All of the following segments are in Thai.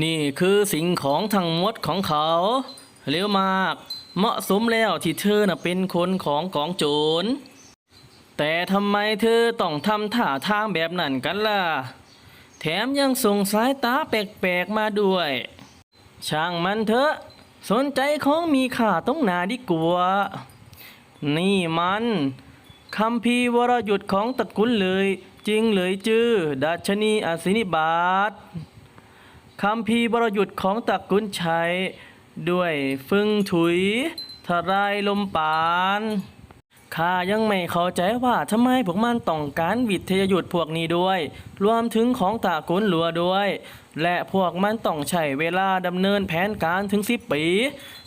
นี่คือสิ่งของทั้งหมดของเขาเร็วมาก เหมาะสมแล้วที่เธอน่ะเป็นคนของกองโจร แต่ทำไมเธอต้องทำท่าทางแบบนั้นกันล่ะ แถมยังส่งสายตาแปลกๆมาด้วย ช่างมันเถอะ สนใจของมีค่าต้องหนาดีกว่านี่มันคำพีวรยุทธ์ของตระกุลเลย จริงเลยจื้อดัชนีอสินิบาต คำพีร์วรยุทธ์ของตระกุลชัย ด้วยฟึ่งถุย ทรายลมปานข้ายังไม่เข้าใจว่าทำไมพวกมันต้องการวิทยายุทธ์พวกนี้ด้วย รวมถึงของตระกุลหลัวด้วย และพวกมันต้องใช้เวลาดำเนินแผนการถึงสิบปี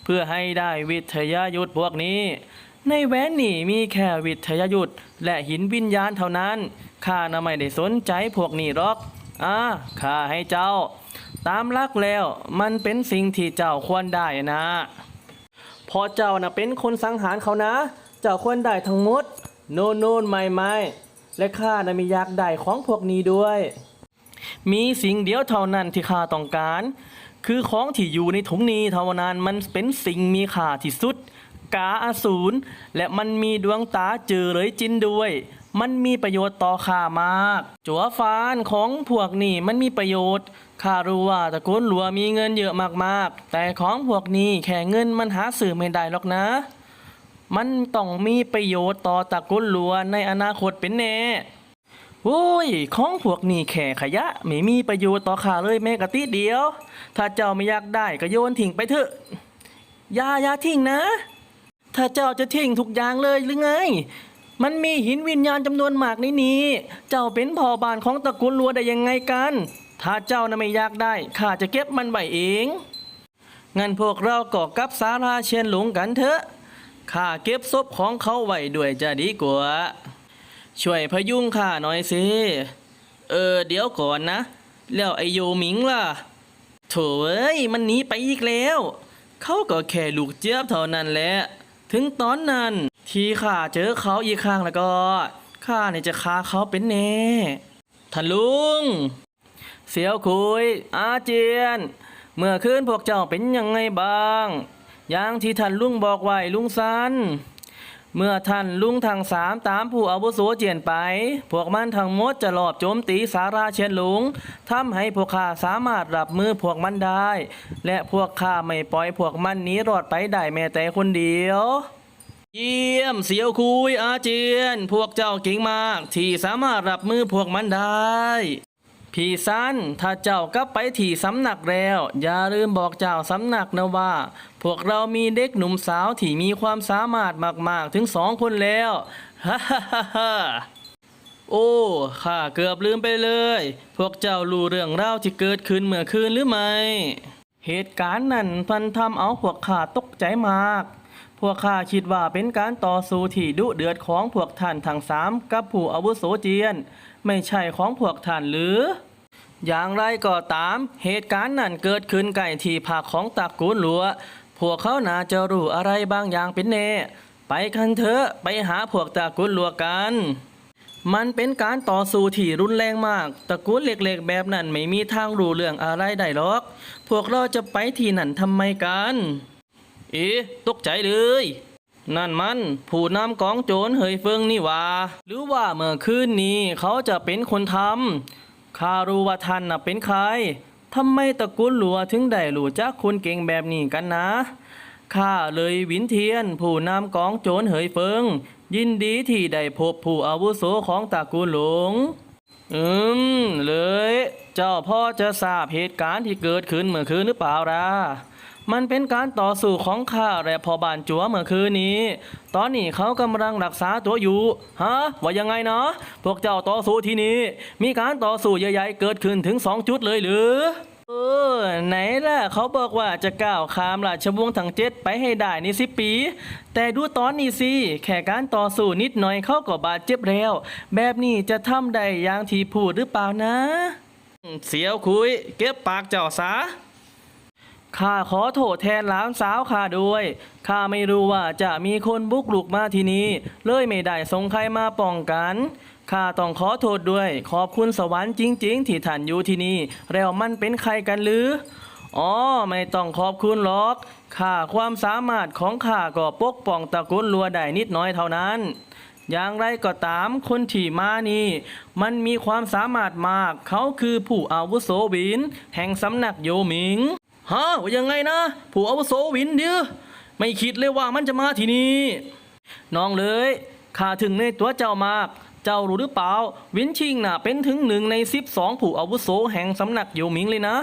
เพื่อให้ได้วิทยายุทธ์พวกนี้ ในแหวนนี่มีแค่วิทยายุทธ์และหินวิญญาณเท่านั้นข้าน่ะไม่ได้สนใจพวกนี้หรอกอ่าข้าให้เจ้า ตามลักแล้วมันเป็นสิ่งที่เจ้าควรได้นะพอเจ้าน่ะเป็นคนสังหารเขานะ เจ้าควรได้ทั้งหมด โน่นโน่นไม่ไม่และข้าน่ะมีอยากได้ของพวกนี้ด้วย มีสิ่งเดียวเท่านั้นที่ข้าต้องการ คือของที่อยู่ในถุงนี้เท่านั้นมันเป็นสิ่งมีค่าที่สุด กาอสูรและมันมีดวงตาเจอเลยจินด้วย มันมีประโยชน์ต่อข้ามาก จัวฟานของพวกนี้มันมีประโยชน์ข้ารู้ว่าตระกูลหลัวมีเงินเยอะมากๆ แต่ของพวกนี้แค่เงินมันหาซื้อไม่ได้หรอกนะ มันต้องมีประโยชน์ต่อตระกูลหลัวในอนาคตเป็นแน่โอ้ย ของพวกนี้แค่ขยะ ไม่มีประโยชน์ต่อข้าเลยแม้กะติเดียว ถ้าเจ้าไม่อยากได้ก็โยนทิ้งไปเถอะอย่าอย่าทิ้งนะ ถ้าเจ้าจะทิ้งทุกอย่างเลยหรือไง มันมีหินวิญญาณจำนวนมากในนี้ เจ้าเป็นพ่อบ้านของตระกูลลัวได้ยังไงกัน ถ้าเจ้าน่ะไม่อยากได้ ข้าจะเก็บมันไว้เอง งั้นพวกเราก็กลับสาราเชียนหลงกันเถอะ ข้าเก็บศพของเขาไว้ด้วยจะดีกว่า ช่วยพยุงข้าหน่อยสิ เออเดี๋ยวก่อนนะ แล้วไอโยหมิงล่ะ โถเอ้ยมันหนีไปอีกแล้ว เขาก็แค่ลูกเจี๊ยบเท่านั้นแหละ ถึงตอนนั้น ที่ข้าเจอเขาอีกครั้งแล้วก็ข้าเนี่ยจะฆ่าเขาเป็นแน่ท่านลุง เสียวคุย อาเจียน เมื่อคืนพวกเจ้าเป็นยังไงบ้างอย่างที่ท่านลุงบอกไว้ลุงสันเมื่อท่านลุงทางสามตามผู้อาวุโสเจียนไป พวกมันทั้งหมดจะหลอบโจมตีสาราเชียนหลงทำให้พวกข้าสามารถรับมือพวกมันได้ และพวกข้าไม่ปล่อยพวกมันหนีรอดไปได้แม้แต่คนเดียว เยี่ยมเสียวคุยอาเจียน พวกเจ้าเก่งมาก ที่สามารถรับมือพวกมันได้ พี่สันถ้าเจ้ากลับไปที่สำนักแล้ว อย่าลืมบอกเจ้าสำนักนะว่า พวกเรามีเด็กหนุ่มสาวที่มีความสามารถมาก ๆ ถึงสองคนแล้วฮ่าฮ่าฮ่าโอ้ข้าเกือบลืมไปเลย พวกเจ้ารู้เรื่องราวที่เกิดขึ้นเมื่อคืนหรือไม่ เหตุการณ์นั้นพันทำเอาพวกข้าตกใจมาก พวกข้าคิดว่าเป็นการต่อสู้ที่ดุเดือดของพวกท่านทั้งสามกับผู้อาวุโสเจียน ไม่ใช่ของพวกท่านหรือ อย่างไรก็ตาม เหตุการณ์นั้นเกิดขึ้นใกล้ที่ภาคของตระกูลหลัว พวกเขาน่าจะรู้อะไรบางอย่างเป็นแน่ไปกันเถอะไปหาพวกตระกูลหลัวกันมันเป็นการต่อสู้ที่รุนแรงมาก ตระกูลเล็กๆ แบบนั้นไม่มีทางรู้เรื่องอะไรได้หรอก พวกเราจะไปที่นั่นทำไมกัน เอ๊ตกใจเลย นั่นมันผู้นำกองโจรเฮยเฟิงนี่ว่า หรือว่าเมื่อคืนนี้เขาจะเป็นคนทำข้ารู้ว่าท่านน่ะเป็นใครทำไมตระกูลหลัวถึงได้รู้จักคนเก่งแบบนี้กันนะข้าเลยวินเทียน ผู้นำกองโจรเฮยเฟิง ยินดีที่ได้พบผู้อาวุโสของตระกูลหลง อืม เลย เจ้าพ่อจะทราบเหตุการณ์ที่เกิดขึ้นเมื่อคืนหรือเปล่าล่ะ มันเป็นการต่อสู้ของข้าและพอบานจัวเมื่อคืนนี้ ตอนนี้เขากำลังรักษาตัวอยู่ ฮะ ว่ายังไงนะ พวกเจ้าต่อสู้ที่นี่มีการต่อสู้ใหญ่ๆเกิดขึ้นถึงสองจุดเลยหรือเออไหนล่ะเขาบอกว่าจะก้าวข้ามราชวงศ์ทั้งเจ็ดไปให้ได้ในสิบปี แต่ดูตอนนี้สิแค่การต่อสู้นิดหน่อยเขาก็บาดเจ็บแล้ว แบบนี้จะทำได้อย่างที่พูดหรือเปล่านะ เสียวคุย เก็บปากเจ้าซะ ข้าขอโทษแทนหลานสาวข้าด้วย ข้าไม่รู้ว่าจะมีคนบุกลุกมาที่นี่เลยไม่ได้ส่งใครมาป้องกัน ข้าต้องขอโทษด้วย ขอบคุณสวรรค์จริง ๆ ที่ท่านอยู่ที่นี่แล้วมันเป็นใครกันหรือ อ๋อ ไม่ต้องขอบคุณหรอก ข้าความสามารถของข้าก็ปกป้องตระกูลลัวได้นิดน้อยเท่านั้นอย่างไรก็ตามคนที่มานี่ มันมีความสามารถมาก เขาคือผู้อาวุโสวิน แห่งสำนักโยหมิง ฮะว่ายังไงนะผู้อาวุโสวินเดียวไม่คิดเลยว่ามันจะมาที่นี่น้องเลยข้าถึงในตัวเจ้ามาก เจ้ารู้หรือเปล่า วินชิงน่ะเป็นถึงหนึ่งในสิบสองผู้อาวุโสแห่งสำนักโยมิงเลยนะ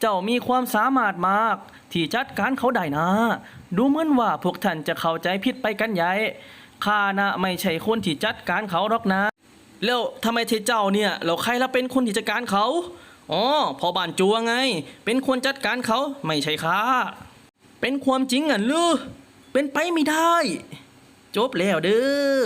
เจ้ามีความสามารถมาก ที่จัดการเขาได้นะ ดูเหมือนว่าพวกท่านจะเข้าใจผิดไปกันใหญ่ข้านะไม่ใช่คนที่จัดการเขาหรอกนะ แล้วทำไมเทเจ้าเนี่ยเราใครละเป็นคนที่จัดการเขา อ๋อพอบานจัวไง เป็นคนจัดการเขาไม่ใช่ข้าเป็นความจริงอะลือเป็นไปไม่ได้ จบแล้วเด้อ